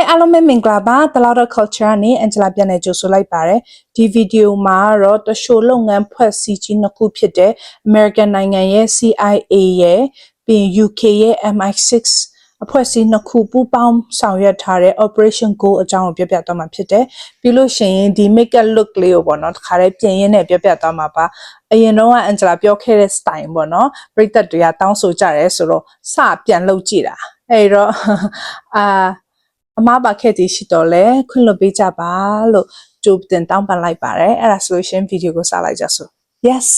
Hi အားလုံးပဲမင်္ဂလာပါ The Louder Culture နဲ့ Angela ပြန်လည်ကြိုဆိုလိုက်ပါတယ်ဒီဗီဒီယိုမှာတော့တရှိုးလုပ်ငန်းဖွဲ့စည်းခြင်းနှစ်ခုဖြစ်တဲ့ American နိုင်ငံရဲ့ CIA ရဲ့ပြီးရင် UK ရဲ့ MI6 အဖွဲ့အစည်းနှစ်ခုပူးပေါင်းဆောင်ရွက်ထားတဲ့ Operation Go အကြောင်းကိုပြောပြသွားမှာဖြစ်တယ်ပြီးလို့ရှိရင်ဒီ make up look လေးကိုပေါ့နော်တစ်ခါလေးပြင်ရင်းနဲ့ပြောပြသွားမှာပါအရင်တော့က Angela ပြောခဲ့တဲ့ style ပေါ့နော်ပြိသက်တွေကတောင်းဆိုကြတယ်ဆိုတော့စပြန်လုပ်ကြည့်တာအဲ့တော့အာ အမားပါခဲ့သည်ရှိတော့လဲခွင့်လွှတ်ပေးကြပါလို့ကြိုတင်တောင်းပန်လိုက်ပါတယ်အဲ့ဒါဆိုလို့ရှရင်ဗီဒီယိုကိုစလိုက်ကြစို့ yes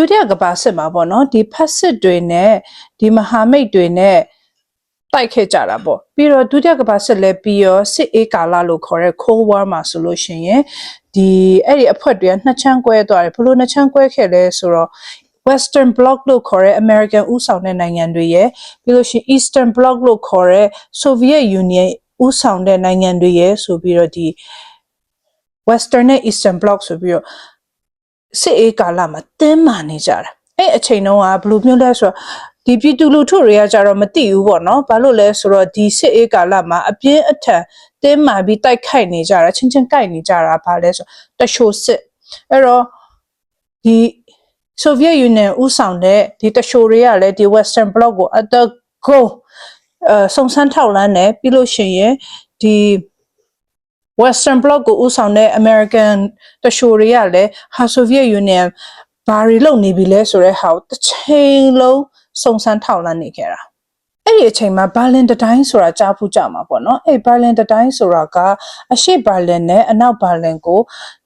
ဒုတိယကမ္ဘာစစ်မှာပေါ့နော်ဒီဖက်စစ်တွေနဲ့ဒီမဟာမိတ်တွေနဲ့တိုက်ခဲ့ကြတာပေါ့ပြီးတော့ဒုတိယကမ္ဘာစစ်လည်းပြီးရောစစ်အေးကာလလို့ခေါ်တဲ့ Cold War မှာဆိုလို့ရှိရင်ဒီအဲ့ဒီအဖွဲ့တွေကနှစ်ချမ်းကွဲသွားတယ်ဘလို့နှစ်ချမ်းကွဲခဲ့လဲဆိုတော့ Western Bloc လို့ခေါ်တဲ့ American ဥဆောင်တဲ့နိုင်ငံတွေရဲ့ပြီးလို့ရှိရင် Eastern Bloc လို့ခေါ်တဲ့ Soviet Union ဥဆောင်တဲ့နိုင်ငံတွေရဲ့ဆိုပြီးတော့ဒီ Western နဲ့ Eastern Bloc ဆိုပြီးတော့ စစ်အေးကာလမှာတင်းမာနေကြတာအဲ့အချိန်တုန်းကဘယ်လိုမျိုးလဲဆိုတော့ဒီပြည်သူလူထုတွေကကြတော့မသိဘူးပေါ့နော်ဘာလို့လဲဆိုတော့ဒီစစ်အေးကာလမှာအပြင်းအထန်တင်းမာပြီးတိုက်ခိုက်နေကြတာချင်းချင်းကြိုက်နေကြတာဘာလဲဆိုတရှိုစစ်အဲ့တော့ဒီ Soviet Union ဥဆောင်တဲ့ဒီတရှိုတွေကလည်းဒီ Western Bloc ကိုအတက်ကိုအဲစုံစမ်းထောက်လန်းတယ်ပြီးလို့ရှိရင်ဒီ Western Bloc ကိုဦးဆောင်တဲ့ American တရှိုတွေကလည်းဟာ Soviet Union ဘာတွေလုပ်နေပြီလဲဆိုတဲ့ဟာကိုတစ်ချိန်လုံးစုံစမ်းထောက်လှမ်းနေခဲ့တာအဲ့ဒီအချိန်မှာဘာလင်တတိုင်းဆိုတာကြားဖူးကြမှာပေါ့နော်အဲ့ဘာလင်တတိုင်းဆိုတာကအရှေ့ဘာလင်နဲ့အနောက်ဘာလင်ကို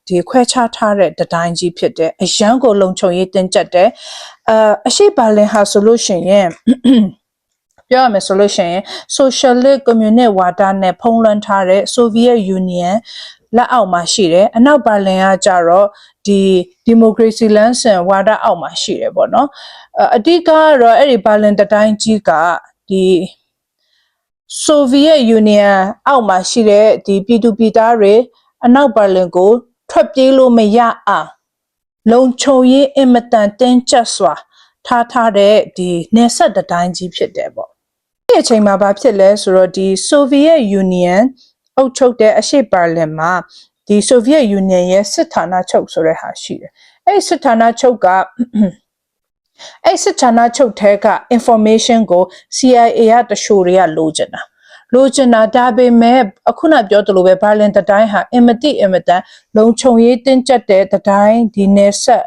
ဒီခွဲခြားထားတဲ့တတိုင်းကြီးဖြစ်တဲ့အရန်ကိုလုံခြုံရေးတင်းကျပ်တဲ့အာအရှိဘာလင်ဟာဆိုလို့ရှိရင် ပြောရမယ်ဆိုလို့ရှိရင် socialist communist ဝါဒနဲ့ဖုံးလွှမ်းထားတဲ့ Soviet Union လက်အောက်မှာရှိတယ်အနောက်ဘာလင်ကကြတော့ဒီ democracy လမ်းစဉ်ဝါဒအောက်မှာရှိတယ်ပေါ့နော်အအဓိကကတော့အဲ့ဒီဘာလင်တတိုင်းကြီးကဒီ Soviet Union အောက်မှာရှိတဲ့ဒီပြည်သူပြည်သားတွေအနောက်ဘာလင်ကို ထွက်ပြေးလို့မရအောင်လုံခြုံရေးအင်မတန်တင်းကျပ်စွာထားထားတဲ့ဒီနေဆက်တတိုင်းကြီးဖြစ်တယ်ပေါ့ ဒီအချိန်မှာဘာဖြစ်လဲဆိုတော့ဒီ Soviet Union အုပ်ချုပ်တဲ့အရှေ့ဘာလင်မှာဒီ Soviet Union ရဲ့စစ်ဌာနချုပ်ဆိုတဲ့ဟာရှိတယ်အဲ့ဒီစစ်ဌာနချုပ်ကအဲ့စစ်ဌာနချုပ်ထဲက information ကို CIA ကတရှိုတွေကလိုချင်တာလိုချင်တာဒါပေမဲ့အခုနပြောသလိုပဲဘာလင်တတိုင်းဟာအင်မတိအင်မတန်လုံခြုံရေးတင်းကျပ်တဲ့တတိုင်းဒီနယ်ဆက်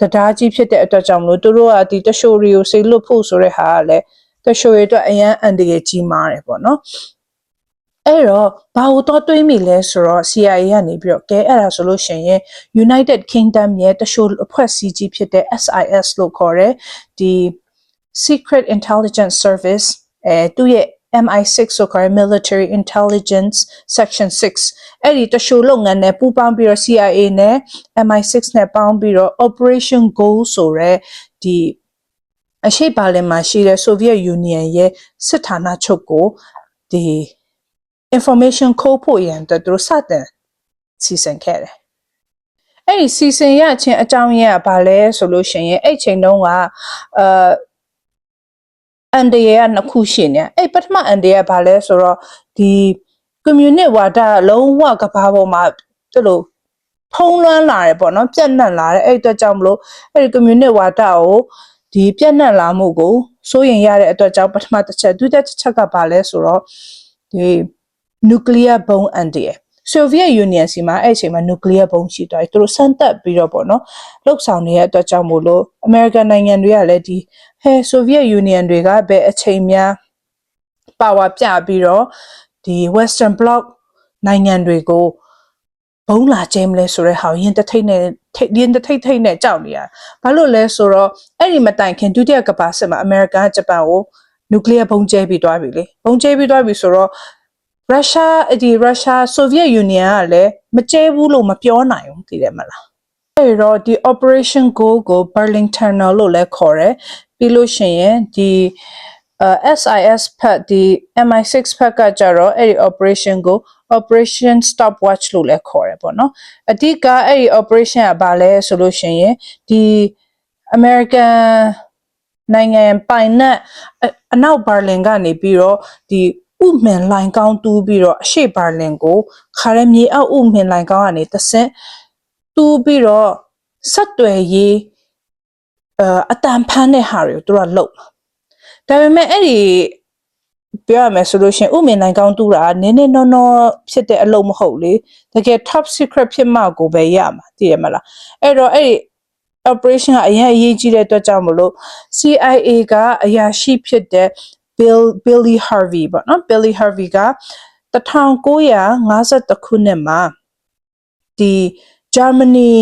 တရားကြီးဖြစ်တဲ့အတွက်ကြောင့်မလို့သူတို့ကဒီတရှိုတွေကိုစိတ်လွတ်ဖို့ဆိုတဲ့ဟာကလည်း တရှိုတွေအတွက်အရန်အန်တရာယ်ကြီးမားတယ်ပေါ့နော်အဲ့တော့ဘာလို့တော့တွေးမိလဲဆိုတော့ CIA ကနေပြီးတော့ကဲအဲ့ဒါဆိုလို့ရှိရင် United Kingdom ရဲ့တရှိုအဖွဲ့အစည်းကြီးဖြစ်တဲ့ SIS လို့ခေါ်တဲ့ဒီ Secret Intelligence Service အဲသူ့ရဲ့ MI6 ဆိုခေါ်တဲ့ Military Intelligence Section 6အဲ့ဒီတရှိုလုပ်ငန်းနဲ့ပူးပေါင်းပြီးတော့ CIA နဲ့ MI6 နဲ့ပေါင်းပြီးတော့ Operation Go ဆိုတဲ့ဒီ အရှိဘာလင်မှာရှိတဲ့ Soviet Union ရဲ့စစ်ဌာနချုပ်ကိုဒီ information ခိုးဖို့ရန်အတွက်သူတို့စတင်စီစဉ်ခဲ့တယ်။အဲ့ဒီစီစဉ်ရခြင်းအကြောင်းရင်းကဘာလဲဆိုလို့ရှိရင်အဲ့ချိန်တုန်းကအာအန်ဒီရကနှစ်ခုရှိနေ။အဲ့ပထမအန်ဒီရကဘာလဲဆိုတော့ဒီကွန်မြူနစ်ဝါဒလုံးဝကဘာပေါ်မှာသူလိုဖုံးလွှမ်းလာတယ်ပေါ့နော်ပြန့်နှံ့လာတယ်အဲ့အတွက်ကြောင့်မလို့အဲ့ဒီကွန်မြူနစ်ဝါဒကို ဒီပြန့်နှံ့လာမှုကိုစိုးရင်ရတဲ့အတွက်ကြောင့်ပထမတစ်ချက်ဒုတိယတစ်ချက်ကဘာလဲဆိုတော့ဒီ nuclear bomb အန်ဒီရ Soviet Union စီမှာအဲ့အချိန်မှာ nuclear ဘုံရှိသွားပြီသူတို့စမ်းသပ်ပြီးတော့ပေါ့နော်လှုပ်ဆောင်နေတဲ့အတွက်ကြောင့်မို့လို့ American နိုင်ငံတွေကလည်းဒီဟဲ Soviet Union တွေကဘယ်အချိန်များ power ပြပြီးတော့ဒီ Western Bloc နိုင်ငံတွေကို ဘုံလာကျဲမလဲဆိုတဲ့ဟာကိုရင်တထိတ်နဲ့ထိတ်ရင်တထိတ်ထိတ်နဲ့ကြောက်နေရဘာလို့လဲဆိုတော့အဲ့ဒီမတိုင်ခင်ဒုတိယကမ္ဘာစစ်မှာအမေရိကန်ကဂျပန်ကိုနျူကလ িয়ার ဘုံကျဲပြီးသွားပြီလေဘုံကျဲပြီးသွားပြီဆိုတော့ရုရှားဒီရုရှားဆိုဗီယက်ယူနီယံကလည်းမကျဲဘူးလို့မပြောနိုင်ဘူးသိတယ်မလားအဲ့တော့ဒီ operation go ကို Berlin Tunnel လို့လည်းခေါ်တယ်ပြီးလို့ရှိရင်ဒီအဲ SIS ဖက်ဒီ MI6 ဖက်ကကြတော့အဲ့ဒီ operation ကို operation stopwatch လို့လည်းခေါ်တယ်ပေါ့နော်အဓိကအဲ့ဒီ operation ကဘာလဲဆိုလို့ရှိရင်ဒီ American နိုင်ငံပိုင်နက်အအနောက်ဘာလင်ကနေပြီးတော့ဒီဥမင်လိုင်ကောင်းတူးပြီးတော့အရှေ့ဘာလင်ကိုခါရမြေအောက်ဥမင်လိုင်ကောင်းကနေတဆင့်တူးပြီးတော့ဆက်တွယ်ရေးအအတန်ဖန်းတဲ့ဟာတွေကိုသူတို့ကလုပ်မှာ ဒါပေမဲ့အဲ့ဒီပြောရမယ်ဆိုလို့ရှိရင်ဥမင်နိုင်ကောင်းတူတာနည်းနည်းနော်နော်ဖြစ်တဲ့အလုပ်မဟုတ်လေတကယ် top secret ဖြစ်မှကိုပဲရမှာသိရမလားအဲ့တော့အဲ့ဒီ operation ကအရင်အရေးကြီးတဲ့အတွက်ကြောင့်မလို့ CIA ကအရာရှိဖြစ်တဲ့ Bill Billy Harvey ပေါ့နော် Billy Harvey က1952ခုနှစ်မှာဒီဂျာမနီ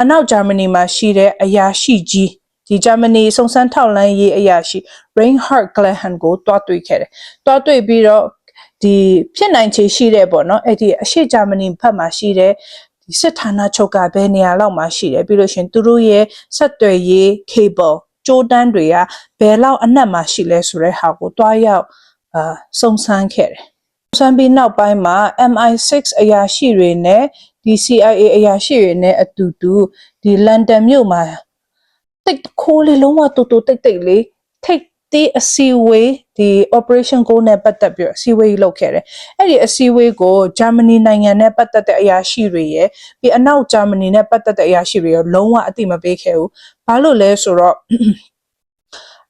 အနောက်ဂျာမနီမှာရှိတဲ့အရာရှိကြီး ဒီဂျာမနီစုံစမ်းထောက်လှမ်းရေးအရာရှိ Reinhard Glehan ကိုတွားတွေ့ခဲ့တယ်။တွားတွေ့ပြီးတော့ဒီဖြစ်နိုင်ခြေရှိတဲ့ပေါ့နော်အဲ့ဒီအရှေ့ဂျာမနီဘက်မှာရှိတဲ့ဒီစစ်ဌာနချုပ်ကဘယ်နေရာလောက်မှာရှိတယ်ပြီးလို့ရှရင်သူတို့ရဲ့ဆက်သွယ်ရေး cable ကြိုးတန်းတွေကဘယ်လောက်အနက်မှာရှိလဲဆိုတဲ့ဟာကိုတွားရောက်အာစုံစမ်းခဲ့တယ်။စုံစမ်းပြီးနောက်ပိုင်းမှာ MI6 အရာရှိတွေနဲ့ဒီ CIA အရာရှိတွေနဲ့အတူတူဒီလန်ဒန်မြို့မှာ တိတ်ခိုးလေးလုံးဝတူတူတိတ်တိတ်လေးထိတ်တေးအစီအဝေးဒီ operation go နဲ့ပတ်သက်ပြီးတော့အစီအဝေးလုပ်ခဲ့တယ်။အဲ့ဒီအစီအဝေးကိုဂျာမနီနိုင်ငံနဲ့ပတ်သက်တဲ့အရာရှိတွေရဲ့ပြီးအနောက်ဂျာမနီနဲ့ပတ်သက်တဲ့အရာရှိတွေရောလုံးဝအတိမပေးခဲ့ဘူး။ဘာလို့လဲဆိုတော့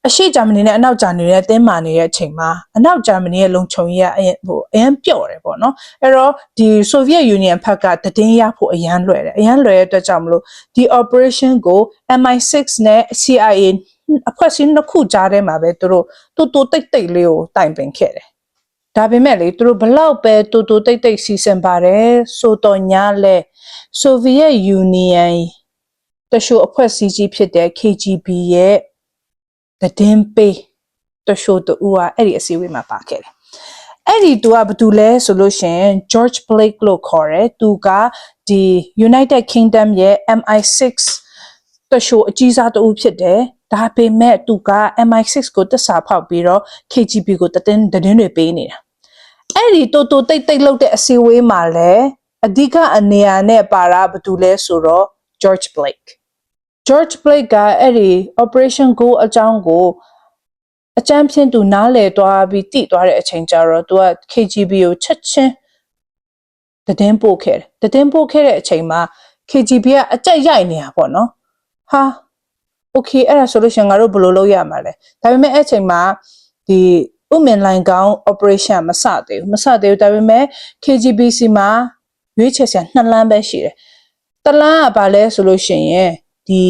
အရှိဂျာမနီနဲ့အနောက်ဂျာမနီနဲ့တင်းမာနေတဲ့အချိန်မှာအနောက်ဂျာမနီရဲ့လုံခြုံရေးကအရင်ဟိုအရင်ပြော့တယ်ပေါ့နော်အဲ့တော့ဒီဆိုဗီယက်ယူနီယံဘက်ကတည်င်းရဖို့အရန်လွယ်တယ်အရန်လွယ်တဲ့အတွက်ကြောင့်မလို့ဒီ operation ကို MI6 နဲ့ CIA အဖွဲ့အစည်းနှစ်ခုကြားထဲမှာပဲသူတို့တူတူတိတ်တိတ်လေးကိုတိုင်ပင်ခဲ့တယ်ဒါပေမဲ့လေသူတို့ဘလောက်ပဲတူတူတိတ်တိတ်စီစဉ်ပါတယ်ဆိုတော့ညာလဲဆိုဗီယက်ယူနီယံတရှို့အဖွဲ့အစည်းကြီးဖြစ်တဲ့ KGB ရဲ့ သတင်းပေးတရှို့တူကအဲ့ဒီအစည်းအဝေးမှာပါခဲ့တယ်အဲ့ဒီသူကဘာတူလဲဆိုလို့ရှင် George Blake လို့ခေါ်တယ်သူကဒီ United Kingdom ရဲ့ MI6 တရှို့အကြီးစားတူဖြစ်တယ်ဒါပေမဲ့သူက MI6 ကိုတက်စာဖောက်ပြီးတော့ KGB ကိုတည်င်းသတင်းတွေပေးနေတာအဲ့ဒီတိုးတိုးတိတ်တိတ်လောက်တဲ့အစည်းအဝေးမှာလည်းအဓိကအနေအနဲ့ပါတာဘာတူလဲဆိုတော့ George Blake George Blake ကအဲ့ဒီ Operation Go အကြောင်းကိုအကြမ်းဖြင့်သူနားလည်သွားပြီးတည်သွားတဲ့အချိန်ကျတော့သူက KGB ကိုချက်ချင်းတည်င်းပို့ခဲ့တယ်တည်င်းပို့ခဲ့တဲ့အချိန်မှာ KGB ကအကြက်ရိုက်နေတာပေါ့နော်ဟာ okay အဲ့ဒါဆိုလို့ရှင်ငါတို့ဘယ်လိုလုပ်ရမှာလဲဒါပေမဲ့အဲ့ချိန်မှာဒီဥမင်လိုင်ကောင်း operation မစသေးဘူးမစသေးဘူးဒါပေမဲ့ KGBC မှာရွေးချယ်စရာနှစ်လမ်းပဲရှိတယ်တလမ်းကဘာလဲဆိုလို့ရှိရင် ဒီ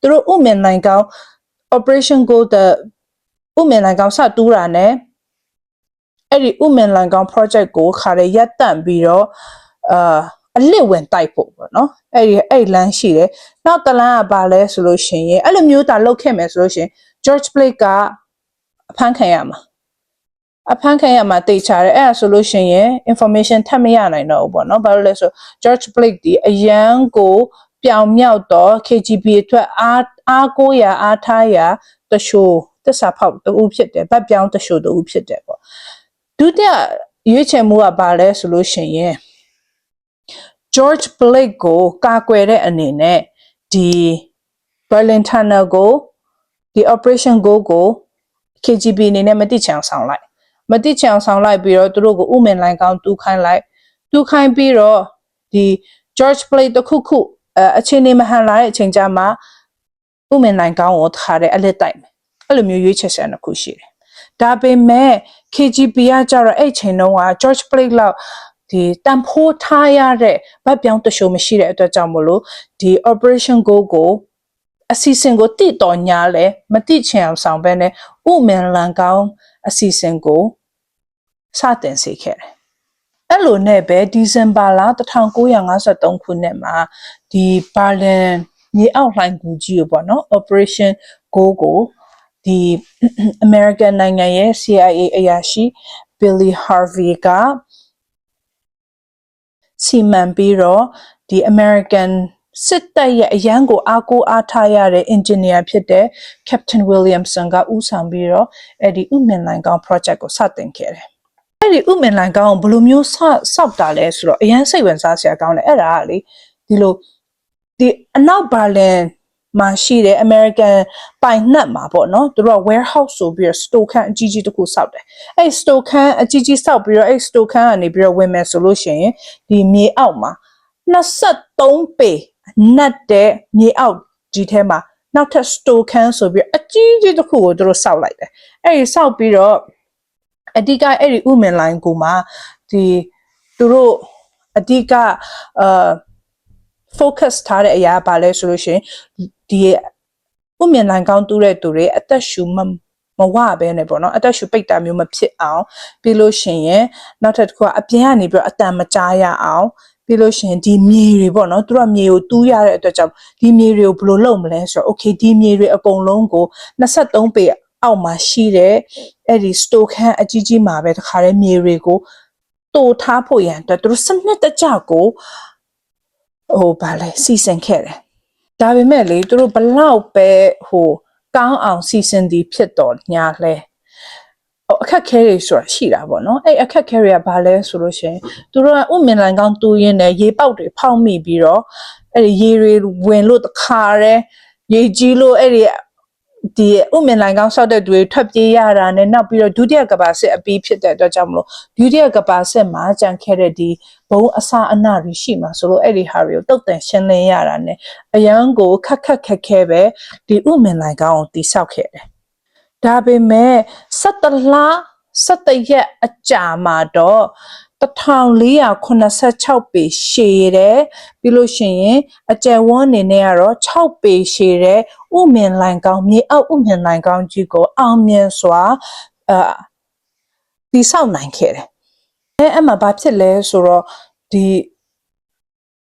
သူတို့ဥမင်လိုင်ကောင်း operation go တဲ့ဥမင်လိုင်ကောင်းစတူးတာ ਨੇ အဲ့ဒီဥမင်လိုင်ကောင်း project ကိုခါရရပ်တန့်ပြီးတော့အာအလစ်ဝင်တိုက်ဖို့ပေါ့နော်အဲ့ဒီအဲ့လမ်းရှိတယ်နောက်တလမ်းကဘာလဲဆိုလို့ရှိရင်အဲ့လိုမျိုးတာလုတ်ခဲ့မယ်ဆိုလို့ရှိရင် George Blake ကအဖမ်းခံရမှာအဖမ်းခံရမှာတိတ်ချတယ်အဲ့ဒါဆိုလို့ရှိရင် information ထပ်မရနိုင်တော့ဘူးပေါ့နော်ဘာလို့လဲဆို George Blake ဒီအရန်ကို ပြောင်မြောက်တော့ KGB အတွက်အားအားကိုးရအားထားရတရှိုးတစ္ဆာဖောက်တူဖြစ်တယ်ဗတ်ပြောင်းတရှိုးတူဖြစ်တယ်ပေါ့ဒုတိယရွေးချယ်မှုကဘာလဲဆိုလို့ရှိရင် George Blake ကိုကာကွယ်တဲ့အနေနဲ့ဒီ Berlin Tunnel ကိုဒီ Operation Go ကို KGB အနေနဲ့မတိချအောင်ဆောင်လိုက်မတိချအောင်ဆောင်လိုက်ပြီးတော့သူတို့ကိုဥမင်လိုင်းကောင်းတူးခိုင်းလိုက်တူးခိုင်းပြီးတော့ဒီ George Blake တခုခု အအခြေအနေမဟန်လာတဲ့အချိန်ကြမှာဥမင်လိုင်းကောင်းကိုထားတဲ့အလက်တိုက်မယ်အဲ့လိုမျိုးရွေးချယ်စရာတစ်ခုရှိတယ်ဒါပေမဲ့ KGB ကကြတော့အဲ့ချိန်တုန်းက George Blake လောက်ဒီတန်ဖိုးထားရတဲ့ဗတ်ပြောင်းတရှိုးမရှိတဲ့အတွက်ကြောင့်မလို့ဒီ operation go ကိုအစီအစဉ်ကိုတိတော်ညာလဲမတိချင်အောင်ဆောင်ပဲနဲ့ဥမင်လန်ကောင်းအစီအစဉ်ကိုစတင်စေခဲ့တယ် အဲ့လိုနဲ့ပဲဒီဇင်ဘာလ1953ခုနှစ်မှာဒီဘာလင်မြေအောက်လှိုင်းကူကြီးကိုပေါ့နော် operation go ကိုဒီ American နိုင်ငံရဲ့ CIA အရာရှိ Billy Harvey ကစီမံပြီးတော့ဒီ American စစ်တပ်ရဲ့အရန်ကိုအားကိုးအားထားရတဲ့ engineer ဖြစ်တဲ့ Captain Williamson ကဦးဆောင်ပြီးတော့အဲ့ဒီဥမင်လိုင်ကောင် project ကိုစတင်ခဲ့တယ်။ အဲ့ဒီဥမင်လိုင်ကောင်ကိုဘယ်လိုမျိုးဆောက်ဆောက်တာလဲဆိုတော့အရန်စိတ်ဝင်စားစရာကောင်းတယ်အဲ့ဒါကလေဒီလိုဒီအနောက်ဘာလင်မှာရှိတဲ့ American ပိုင်နှက်မှာပေါ့နော်သူတို့က warehouse ဆိုပြီးတော့ store ခန်းအကြီးကြီးတစ်ခုစောက်တယ်အဲ့ store ခန်းအကြီးကြီးစောက်ပြီးတော့အဲ့ store ခန်းကနေပြီးတော့ဝင်မယ်ဆိုလို့ရှိရင်ဒီမြေအောက်မှာ23ပေနတ်တဲ့မြေအောက်ကြီးထဲမှာနောက်ထပ် store ခန်းဆိုပြီးအကြီးကြီးတစ်ခုကိုသူတို့စောက်လိုက်တယ်အဲ့ဒီစောက်ပြီးတော့ အဓိကအဲ့ဒီဥမင်လိုင်းကိုမှဒီသူတို့အဓိကအာ focus ထားတဲ့အရာပါလဲဆိုလို့ရှိရင်ဒီဥမြင်နိုင်ကောင်းတူးတဲ့သူတွေအသက်ရှူမမဝပဲနဲ့ပေါ့နော်အသက်ရှူပိတ်တာမျိုးမဖြစ်အောင်ပြီးလို့ရှိရင်နောက်ထပ်တစ်ခုကအပြင်ကနေပြီးတော့အတန်မကြားရအောင်ပြီးလို့ရှိရင်ဒီမြေတွေပေါ့နော်သူတို့ကမြေကိုတူးရတဲ့အတွက်ကြောင့်ဒီမြေတွေကိုဘယ်လိုလုပ်မလဲဆိုတော့ okay ဒီမြေတွေအကုန်လုံးကို23ပေ အောက်မှာရှိတဲ့အဲ့ဒီ store ခန်းအကြီးကြီးမှာပဲတခါတည်းမြေတွေကိုတိုးထားဖို့ရန်အတွက်သူတို့စနစ်တကျကိုဟိုဗာလဲစီစဉ်ခဲ့တယ်ဒါပေမဲ့လေသူတို့ဘလောက်ပဲဟိုကောင်းအောင်စီစဉ်သည်ဖြစ်တော်ညာလဲဟိုအခက်ခဲတွေဆိုတာရှိတာပေါ့နော်အဲ့အခက်ခဲတွေကဘာလဲဆိုလို့ရှိရင်သူတို့ကဥမင်လိုင်ကောင်းတူးရင်းနဲ့ရေပေါက်တွေဖောက်မိပြီးတော့အဲ့ဒီရေတွေဝင်လို့တခါတည်းရေကြီးလို့အဲ့ဒီ ဒီဥမင်လိုင်ကောင်းဆောက်တဲ့သူတွေထွက်ပြေးရတာနဲ့နောက်ပြီးတော့ဒုတိယကဘာစစ်အပြီးဖြစ်တဲ့အတွက်ကြောင့်မလို့ဒုတိယကဘာစစ်မှာကြံခဲ့တဲ့ဒီဘုံအစအနတွေရှိမှာဆိုလို့အဲ့ဒီဟာတွေကိုတုတ်တန်ရှင်းလင်းရတာနဲ့အရန်ကိုခက်ခက်ခက်ခဲပဲဒီဥမင်လိုင်ကောင်းကိုတိဆောက်ခဲ့တယ်ဒါပေမဲ့17လ17ရက်အကြာမှာတော့ 1486ပေရှည်တယ်ပြီးလို့ရှိရင်အကျယ်ဝန်းအနေနဲ့ကတော့6ပေရှည်တဲ့ဥမင်လိုင်ကောင်းမြေအောက်ဥမင်လိုင်ကောင်းကြီးကိုအောင်မြင်စွာအာတိဆောက်နိုင်ခဲ့တယ်အဲအမှဘာဖြစ်လဲဆိုတော့ဒီ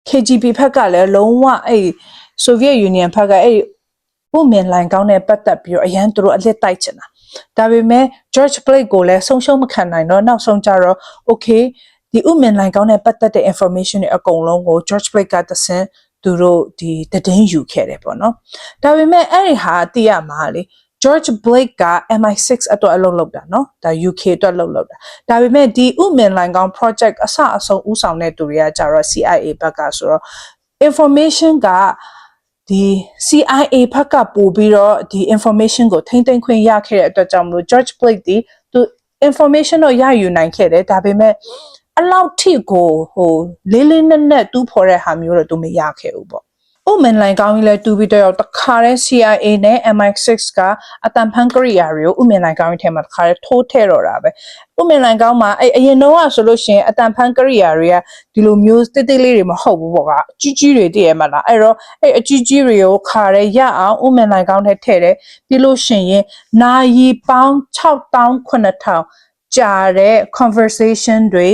KGB ဘက်ကလည်းလုံးဝအဲ့ Soviet Union ဘက်ကအဲ့ဥမင်လိုင်ကောင်းနဲ့ပတ်သက်ပြီးတော့အရန်သူတို့အလစ်တိုက်ချင်တာ ဒါပေမဲ့ George Blake ကိုလည်းဆုံးရှုံးမခံနိုင်တော့နောက်ဆုံးကြတော့ okay ဒီဥမင်လိုင်ကောင်းနဲ့ပတ်သက်တဲ့ information တွေအကုန်လုံးကို George Blake ကသစင်သူတို့ဒီတည်င်းယူခဲ့တယ်ပေါ့နော်ဒါပေမဲ့အဲ့ဒီဟာသိရမှာလေ George Blake က MI6 အတွက်အလုပ်လုပ်တာเนาะဒါ UK အတွက်လုပ်လုပ်တာဒါပေမဲ့ဒီဥမင်လိုင်ကောင်း project အစအဆုံးဥဆောင်တဲ့သူတွေကကြတော့ CIA ဘက်ကဆိုတော့ information က ဒီ CIA ဘက်ကပို့ပြီးတော့ဒီ information ကိုထိမ့်သိမ်းခွင့်ရခဲ့တဲ့အတွက်ကြောင့်မလို့ George Blake ဒီသူ information တော့ရယူနိုင်ခဲ့တယ်ဒါပေမဲ့အလောက်ထိကိုဟိုလေးလေးနက်နက်တူးဖော်တဲ့ဟာမျိုးတော့သူမရခဲ့ဘူးပေါ့ ဥမန်လိုင်းကောင်းကြီးလဲတူပြီးတော့တခါတည်း CIA နဲ့ MI6 ကအတန်ဖန်ကရိယာတွေကိုဥမန်လိုင်းကောင်းကြီးထဲမှာတခါတည်းထိုးထည့်တော့တာပဲဥမန်လိုင်းကောင်းမှာအဲ့အရင်တော့ဆိုလို့ရှိရင်အတန်ဖန်ကရိယာတွေကဒီလိုမျိုးတိတ်တိတ်လေးတွေမဟုတ်ဘူးပေါ့ကအကြီးကြီးတွေတည်ရမှာလားအဲ့တော့အဲ့အကြီးကြီးတွေကိုခါရဲရအောင်ဥမန်လိုင်းကောင်းထဲထည့်တယ်ပြီးလို့ရှိရင်နာယီပေါင်း6000 9000ကြာတဲ့ conversation တွေ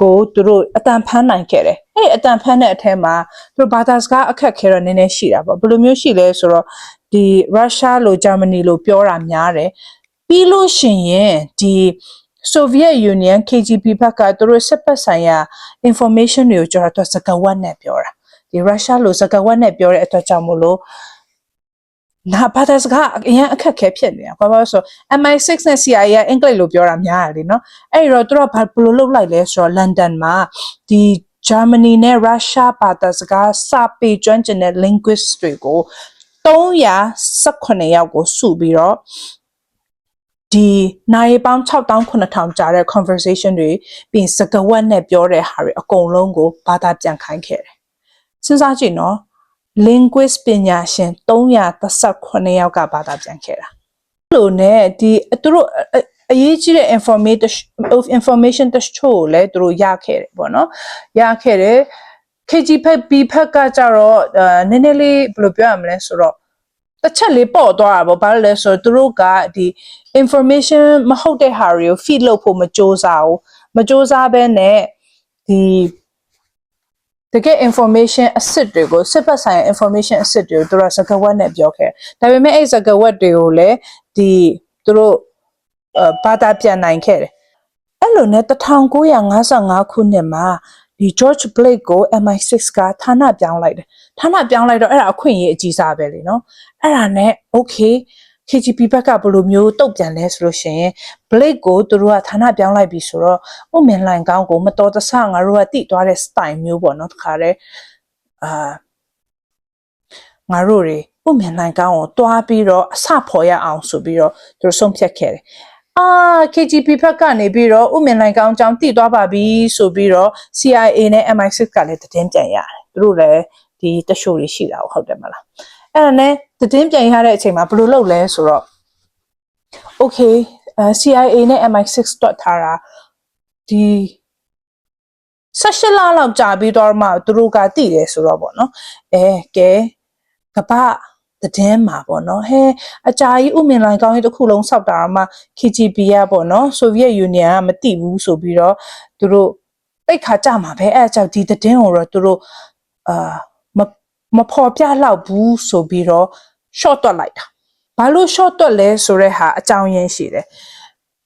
ကိုသူတို့အတန်ဖန်းနိုင်ခဲ့တယ်။ အဲ့အတန်ဖန်းတဲ့အထက်မှာသူတို့ဘာသာစကားအခက်ခဲတော့နည်းနည်းရှိတာပေါ့။ဘယ်လိုမျိုးရှိလဲဆိုတော့ဒီရုရှားလိုဂျာမနီလိုပြောတာများတယ်။ပြီးလို့ရှိရင်ဒီ Soviet Union KGB ဘက်ကသူတို့စစ်ပတ်ဆိုင်ရာ information တွေကိုကျွန်တော်တို့စကားဝတ်နဲ့ပြောတာ။ဒီရုရှားလိုစကားဝတ်နဲ့ပြောတဲ့အတွက်ကြောင့်မို့လို့နာဘာသာစကားအရင်အခက်ခဲဖြစ်နေတာဘာလို့ဆို MI6 နဲ့ CIA ကအင်္ဂလိပ်လိုပြောတာများတယ်လीเนาะအဲ့တော့သူတို့ကဘယ်လိုလုပ်လိုက်လဲဆိုတော့လန်ဒန်မှာဒီ ဂျာမနီနဲ့ရုရှားဘာသာစကားစာပေကျွမ်းကျင်တဲ့ linguist တွေကို318ယောက်ကိုစုပြီးတော့ဒီနိုင်ပေါင်း6000 9000ကြာတဲ့ conversation တွေပြီးစကားဝတ်နဲ့ပြောတဲ့ဟာတွေအကုန်လုံးကိုဘာသာပြန်ခိုင်းခဲ့တယ်စဉ်းစားကြည့်နော် linguist ပညာရှင်338ယောက်ကဘာသာပြန်ခဲ့တာ လိုနဲ့ဒီသူတို့အအရေးကြီးတဲ့ information information တချို့ကိုလည်းသူတို့ရခဲ့တယ်ပေါ့နော်ရခဲ့တယ် KG ဖက် B ဖက်ကကြတော့အဲနည်းနည်းလေးဘယ်လိုပြောရမလဲဆိုတော့တစ်ချက်လေးပေါ့သွားတာပေါ့ဘာလို့လဲဆိုတော့သူတို့ကဒီ information မဟုတ်တဲ့ဟာတွေကို feed လုပ်ဖို့မစ조사ဘူးမစ조사ဘဲနဲ့ဒီတကယ် information အစစ်တွေကိုစစ်ပတ်ဆိုင်ရာ information အစစ်တွေကိုသူတို့စကားဝတ်နဲ့ပြောခဲ့တယ်ဒါပေမဲ့အဲ့စကားဝတ်တွေကိုလည်း ဒီသူတို့အဲဘာသာပြန်နိုင်ခဲ့တယ်အဲ့လိုနဲ့1955ခုနှစ်မှာဒီ George Blake ကို MI6 ကဌာနပြောင်းလိုက်တယ်ဌာနပြောင်းလိုက်တော့အဲ့ဒါအခွင့်အရေးအကြီးစားပဲလေနော်အဲ့ဒါနဲ့ okay KGB ဘက်ကဘယ်လိုမျိုးတုတ်ပြန်လဲဆိုလို့ရှိရင် Blake ကိုသူတို့ကဌာနပြောင်းလိုက်ပြီဆိုတော့ဥမင်လိုင်ကောင်းကိုမတော်တဆငါတို့ကတိသွားတဲ့ style မျိုးပေါ့နော်တခါတည်းအာငါတို့တွေ ဥမင်လိုင်ကောင်းကိုတွားပြီးတော့အစဖော်ရအောင်ဆိုပြီးတော့သူတို့ဆုံးဖြတ်ခဲ့တယ်အာ KGB ဘက်ကနေပြီးတော့ဥမင်လိုင်ကောင်းအကြောင်းတည်သွားပါပြီဆိုပြီးတော့ CIA နဲ့ MI6 ကလည်းသတင်းပြန်ရတယ်သူတို့လည်းဒီတရှို့တွေရှိတာဟုတ်တယ်မလားအဲ့ဒါနဲ့သတင်းပြန်ရတဲ့အချိန်မှာဘယ်လိုလုပ်လဲဆိုတော့ okay အဲ CIA နဲ့ MI6 တွတ်ထားတာဒီ16လလောက်ကြာပြီးတော့မှသူတို့ကတည်တယ်ဆိုတော့ဗောနော်အဲကဲကပ္ပ သတင်းမှာပေါ့နော်ဟဲအကြာကြီးဥမင်လိုင်ကောင်းကြီးတစ်ခုလုံးစောက်တာမှ KGB ကပေါ့နော်ဆိုဗီယက်ယူနီယံကမတိဘူးဆိုပြီးတော့သူတို့တိတ်ခါကြမှာပဲအဲအကြောင့်ဒီသတင်းကိုတော့သူတို့အာမမဖော်ပြလောက်ဘူးဆိုပြီးတော့ short တွက်လိုက်တာဘာလို့ short တွက်လဲဆိုတဲ့ဟာအကြောင်းရင်းရှိတယ်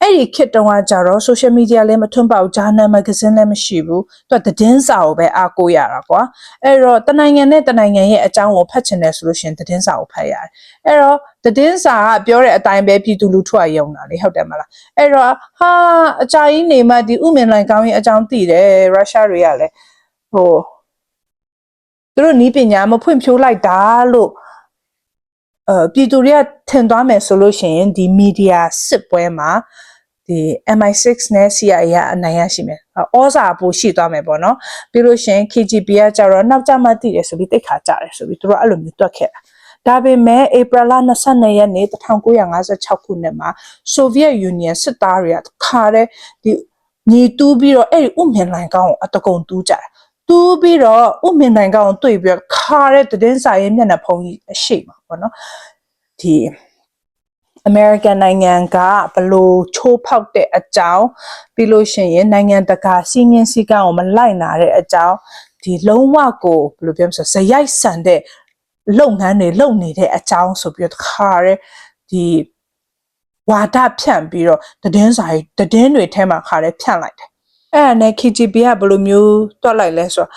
အဲ့ဒီခေတ်တုန်းကကြတော့ social media လည်းမထွန်းပေါက် journal magazine လည်းမရှိဘူးသူကသတင်းစာကိုပဲအားကိုးရတာကွာအဲ့တော့တနိုင်ငံနဲ့တနိုင်ငံရဲ့အကြောင်းကိုဖတ်ချင်တယ်ဆိုလို့ရှိရင်သတင်းစာကိုဖတ်ရတယ်အဲ့တော့သတင်းစာကပြောတဲ့အတိုင်းပဲပြည်သူလူထုကယုံတာလေဟုတ်တယ်မလားအဲ့တော့ဟာအကြာကြီးနေမှဒီဥမင်လိုင်ကောင်းရဲ့အကြောင်းသိတယ်ရုရှားတွေကလည်းဟိုသူတို့နီးပညာမဖွင့်ဖြိုးလိုက်တာလို့အဲပြည်သူတွေကထင်သွားမယ်ဆိုလို့ရှိရင်ဒီမီဒီယာစစ်ပွဲမှာ ဒီ MI6 နဲ့ CIA ကအနိုင်ရရှိမယ်။ဩဇာပိုရှိသွားမယ်ပေါ့နော်။ပြီးလို့ရှိရင် KGB ကကြတော့နောက်ကျမှတည်တယ်ဆိုပြီးတိတ်ခါကြတယ်ဆိုပြီးသူတို့အဲ့လိုမျိုးတွက်ခဲ့တာ။ဒါပေမဲ့ဧပြီလ22ရက်နေ့1956ခုနှစ်မှာဆိုဗီယက်ယူနီယံစစ်သားတွေကခါတဲ့ဒီညီတူးပြီးတော့အဲ့ဒီဥမင်လိုင်ကောင်းကိုအတကုံတူးကြတယ်။တူးပြီးတော့ဥမင်နိုင်ကောင်တွေ့ပြီးတော့ခါတဲ့သတင်းစာရဲ့မျက်နှာဖုံးကြီးအရှိမှာပေါ့နော်ဒီ American နိုင်ငံကဘလို့ချိုးဖောက်တဲ့အကြောင်းပြီးလို့ရှိရင်နိုင်ငံတကာစီးမြင်စည်းကမ်းကိုမလိုက်နာတဲ့အကြောင်းဒီလုံးဝကိုဘယ်လိုပြောမလဲဇယိုက်ဆန်တဲ့လုပ်ငန်းတွေလုပ်နေတဲ့အကြောင်းဆိုပြီးတော့တခါရဲဒီဝါဒဖြန့်ပြီးတော့သတင်းစာကြီးသတင်းတွေထဲမှာခါရဲဖြန့်လိုက်တယ်အဲ့ဒါနဲ့ KGB ကဘယ်လိုမျိုးတွက်လိုက်လဲဆိုတော့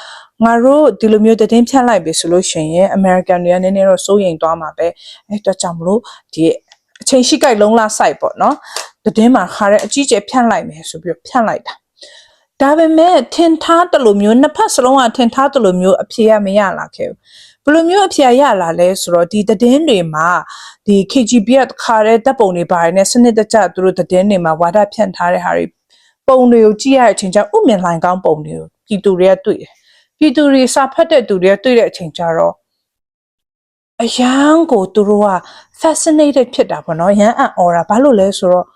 ငါတို့ဒီလိုမျိုးသတင်းဖြန့်လိုက်ပြီဆိုလို့ရှိရင် American တွေကနည်းနည်းတော့စိုးရိမ်သွားမှာပဲအဲ့တော့ကြောင့်မလို့ဒီ အချိန်ရှိကြိုက်လုံးလာ site ပေါ့နော်သတင်းမှာခါတဲ့အကြီးကျယ်ဖြန့်လိုက်မယ်ဆိုပြီးတော့ဖြန့်လိုက်တာဒါပေမဲ့ထင်ထားတလို့မျိုးနှစ်ဖက်စလုံးကထင်ထားတလို့မျိုးအဖြေကမရလာခဲ့ဘူးဘယ်လိုမျိုးအဖြေရလာလဲဆိုတော့ဒီသတင်းတွေမှာဒီ KGB ကခါတဲ့တပ်ပုံတွေပါတယ်နဲ့စနစ်တကျသူတို့သတင်းတွေမှာဝါဒဖြန့်ထားတဲ့ဟာတွေပုံတွေကိုကြည့်ရတဲ့အချိန်ကျဥမြင်လိုင်ကောင်းပုံတွေကိုပြည်သူတွေကတွေ့တယ်ပြည်သူတွေစာဖတ်တဲ့သူတွေကတွေ့တဲ့အချိန်ကျတော့ အရန်ကိုသူတို့က fascinated ဖြစ်တာပေါ့နော်ရန်အံ့ဩတာဘာလို့လဲဆိုတော့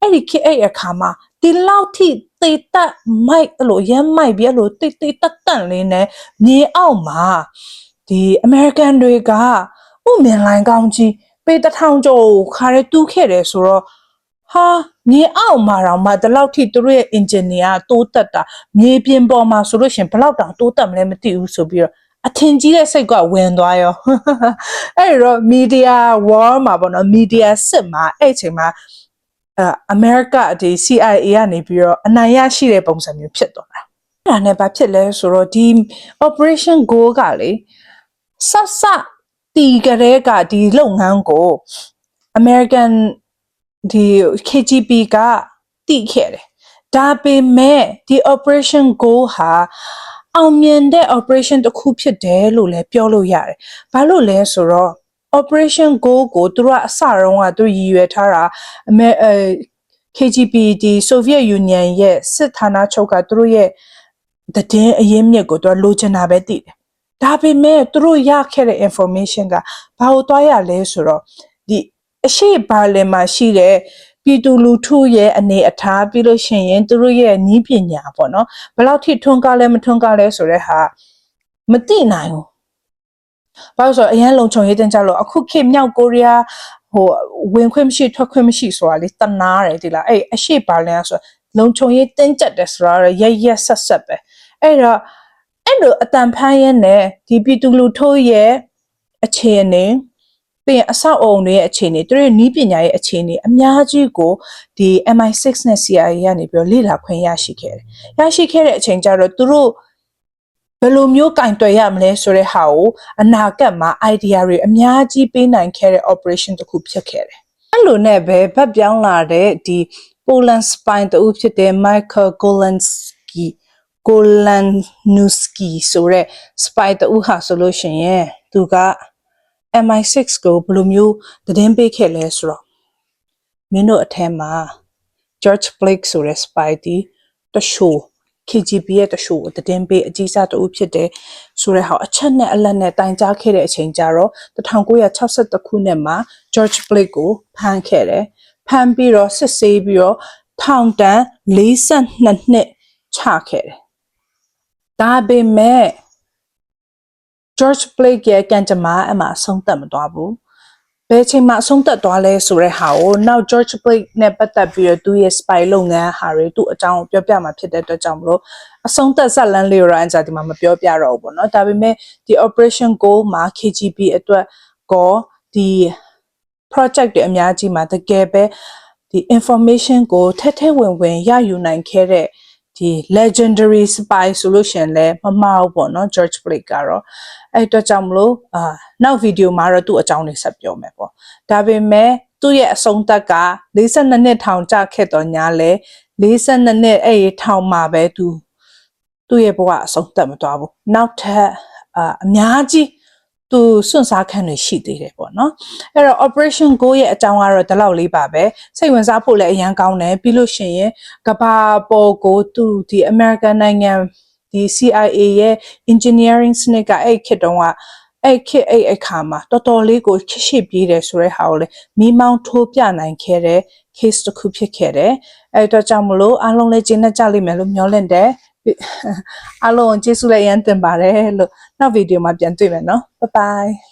အဲ့ဒီခေတ်အဲ့အခါမှာဒီလောက်ထိသေတက်မိုက်အဲ့လိုရမ်းမိုက်ပြီးအဲ့လိုတိတ်တိတ်တက်တန့်လေးနဲ့မြေအောက်မှာဒီ American တွေကဥမင်လိုင်းကောင်းကြီးပေတထောင်ကျော်ခါရဲတူးခဲ့တယ်ဆိုတော့ဟာမြေအောက်မှာတော့မှဒီလောက်ထိသူတို့ရဲ့ engineer ကတိုးတက်တာမြေပြင်ပေါ်မှာဆိုလို့ရှိရင်ဘယ်လောက်တောင်တိုးတက်မလဲမသိဘူးဆိုပြီးတော့ အထင်ကြီးတဲ့စိတ်ကဝင်သွားရောအဲ့ဒီတော့ media war မှာပေါ့နော် media စစ်မှာအဲ့အချိန်မှာအဲအမေရိကဒီ CIA ကနေပြီးတော့အနိုင်ရရှိတဲ့ပုံစံမျိုးဖြစ်သွားတာအဲ့ဒါနဲ့ဘာဖြစ်လဲဆိုတော့ဒီ operation go ကလေဆက်ဆက်တီကလေးကဒီလုပ်ငန်းကို American ဒီ KGB ကတိခဲ့တယ်ဒါပေမဲ့ဒီ operation go ဟာ အောင်မြင်တဲ့ operation တစ်ခုဖြစ်တယ်လို့လည်းပြောလို့ရတယ်။ဘာလို့လဲဆိုတော့ operation go ကိုသူတို့ကအစတုန်းကသူရည်ရွယ်ထားတာအမေအဲ KGB ဒီ Soviet Union ရဲ့စစ်ဌာနချုပ်ကသူတို့ရဲ့တည်င်းအရင်းမြစ်ကိုသူကလိုချင်တာပဲသိတယ်။ဒါပေမဲ့သူတို့ရခဲ့တဲ့ information ကဘာလို့တွားရလဲဆိုတော့ဒီအရှိဘာလင်မှာရှိတဲ့ ပြည်သူလူထုရဲ့အနေအထားပြီးလို့ရှိရင်သူတို့ရဲ့နီးပညာပေါ့နော်ဘယ်လောက်ထိထွန်းကားလဲမထွန်းကားလဲဆိုတဲ့ဟာမသိနိုင်ဘူးဘာလို့လဲဆိုတော့အရန်လုံခြုံရေးတင်ကြလို့အခုခေတ်မြောက်ကိုရီးယားဟိုဝင်ခွင့်မရှိထွက်ခွင့်မရှိဆိုတာလေတနာတယ်ဒီလားအဲ့အရှိဘာလင်ကဆိုလုံခြုံရေးတင်းကျပ်တယ်ဆိုတာရရက်ဆက်ဆက်ပဲအဲ့တော့အဲ့လိုအတန်ဖန်းရဲနဲ့ဒီပြည်သူလူထုရဲ့အခြေအနေ ပြီးရင်အဆောက်အုံတွေရဲ့အခြေအနေသူတို့ရဲ့နီးပညာရဲ့အခြေအနေအများကြီးကိုဒီ MI6 နဲ့ CIA ကနေပြီးတော့လေ့လာခွင့်ရရှိခဲ့တယ်။ရရှိခဲ့တဲ့အချိန်ကျတော့သူတို့ဘယ်လိုမျိုးကင်တွယ်ရမလဲဆိုတဲ့ဟာကိုအနာဂတ်မှာ idea တွေအများကြီးပေးနိုင်ခဲ့တဲ့ operation တစ်ခုဖြစ်ခဲ့တယ်။အဲ့လိုနဲ့ပဲဗတ်ပြောင်းလာတဲ့ဒီ Poland spy တူဖြစ်တဲ့ Michael Golansky Golanuski ဆိုတဲ့ spy တူဟာဆိုလို့ရှိရင်သူက MI6 ကိုဘယ်လိုမျိုးသတင်းပေးခဲ့လဲဆိုတော့မင်းတို့အထက်မှာ George Blake ဆိုတဲ့ spy တီတရှိုး KGB ရဲ့တရှိုးကိုသတင်းပေးအကြီးစားတူဖြစ်တယ်ဆိုတဲ့ဟာအချက်နဲ့အလက်နဲ့တိုင်ကြားခဲ့တဲ့အချိန်ကျတော့1962ခုနှစ်မှာ George Blake ကိုဖမ်းခဲ့တယ်ဖမ်းပြီးတော့စစ်ဆေးပြီးတော့ထောင်တန်း42နှစ်ချခဲ့တယ်ဒါပေမဲ့ George Blake ရဲ့ကံကြမ္မာအမှအဆုံးသတ်မသွားဘူး။ဘယ်ချိန်မှအဆုံးသတ်သွားလဲဆိုတဲ့ဟာကိုနောက် George Blake နဲ့ပတ်သက်ပြီးတော့သူရဲ့ spy လုပ်ငန်းဟာတွေသူ့အကြောင်းကိုပြောပြမှာဖြစ်တဲ့အတွက်ကြောင့်မလို့အဆုံးသတ်ဇက်လန်းလေးရောအန်စာဒီမှာမပြောပြတော့ဘူးပေါ့နော်။ဒါပေမဲ့ဒီ Operation Go မှာ KGB အတွက်ကောဒီ project တွေအများကြီးမှာတကယ်ပဲဒီ information ကိုထက်ထဲဝင်ဝင်ရယူနိုင်ခဲ့တဲ့ဒီ legendary spy solution လဲမမှားဘူးပေါ့နော် George Blake ကတော့ အဲ့အတွက်ကြောင့်မလို့အာနောက်ဗီဒီယိုမှာတော့သူ့အကြောင်းတွေဆက်ပြောမယ်ပေါ့ဒါပေမဲ့သူ့ရဲ့အဆုံးသက်က42နှစ်ထောင်ကျခဲ့တော့ညာလဲ42နှစ်အဲ့ဒီထောင်မှာပဲသူသူ့ရဲ့ဘဝအဆုံးသတ်မသွားဘူးနောက်ထပ်အာအများကြီးသူစွန့်စားခံတွေရှိသေးတယ်ပေါ့နော်အဲ့တော့ operation go ရဲ့အကြောင်းကတော့ဒီလောက်လေးပါပဲစိတ်ဝင်စားဖို့လည်းအရန်ကောင်းတယ်ပြီးလို့ရှိရင်ကဘာပေါ်ကိုသူဒီ American နိုင်ငံ ဒီ CIA ရဲ့ engineering စနစ်ကအဲ့ခေတ်တုန်းကအဲ့ခေတ်အဲ့အခါမှာတော်တော်လေးကိုခက်ရှိပြေးတယ်ဆိုတဲ့ဟာကိုလေမိမောင်းထိုးပြနိုင်ခဲ့တဲ့ case တစ်ခုဖြစ်ခဲ့တယ်အဲ့တော့ကြောင့်မလို့အားလုံးလည်းကျင်းနေကြလိမ့်မယ်လို့မျှော်လင့်တယ်အားလုံးကျေးဇူးလည်းအရန်တင်ပါတယ်လို့နောက်ဗီဒီယိုမှာပြန်တွေ့မယ်နော် bye bye